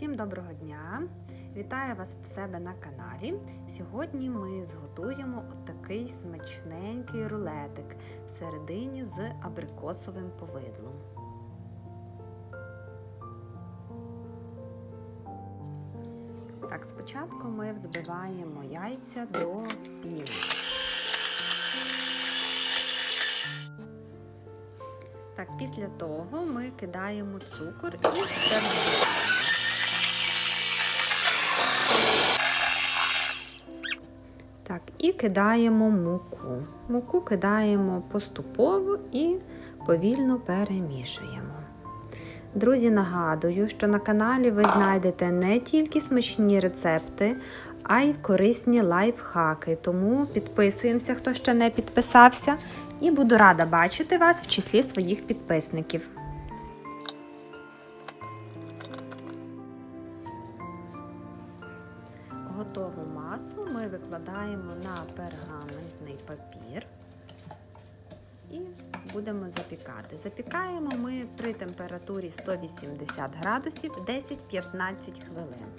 Всім доброго дня! Вітаю вас в себе на каналі. Сьогодні ми зготуємо отакий смачненький рулетик всередині з абрикосовим повидлом. Так, спочатку ми взбиваємо яйця до піни. Так, після того ми кидаємо цукор і перебиваємо. Так, і кидаємо муку. Муку кидаємо поступово і повільно перемішуємо. Друзі, нагадую, що на каналі ви знайдете не тільки смачні рецепти, а й корисні лайфхаки. Тому підписуємося, хто ще не підписався, і буду рада бачити вас в числі своїх підписників. Готову масу ми викладаємо на пергаментний папір і будемо запікати. Запікаємо ми при температурі 180 градусів 10-15 хвилин.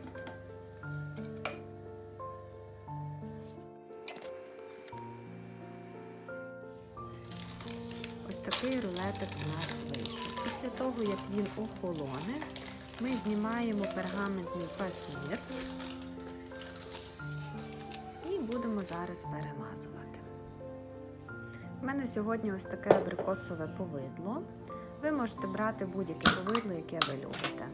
Ось такий рулетик у нас вийшов. Після того, як він охолоне, ми знімаємо пергаментний папір будемо зараз перемазувати. У мене сьогодні ось таке абрикосове повидло. Ви можете брати будь-яке повидло, яке ви любите.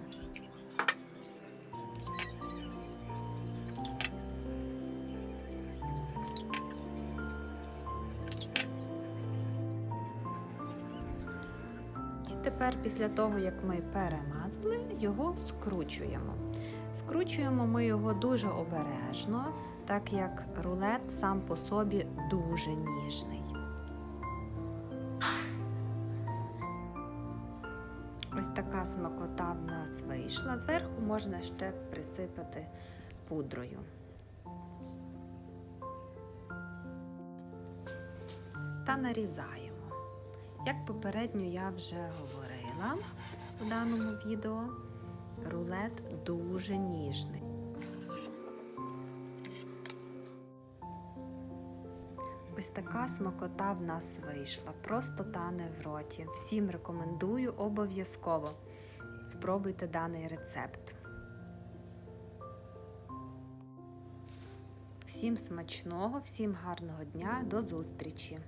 Тепер, після того, як ми перемазали, його скручуємо. Скручуємо ми його дуже обережно, так як рулет сам по собі дуже ніжний. Ось така смакота в нас вийшла. Зверху можна ще присипати пудрою. Та нарізаємо. Як попередньо я вже говорила у даному відео, рулет дуже ніжний. Ось така смакота в нас вийшла, просто тане в роті. Всім рекомендую обов'язково. Спробуйте даний рецепт. Всім смачного, всім гарного дня, до зустрічі!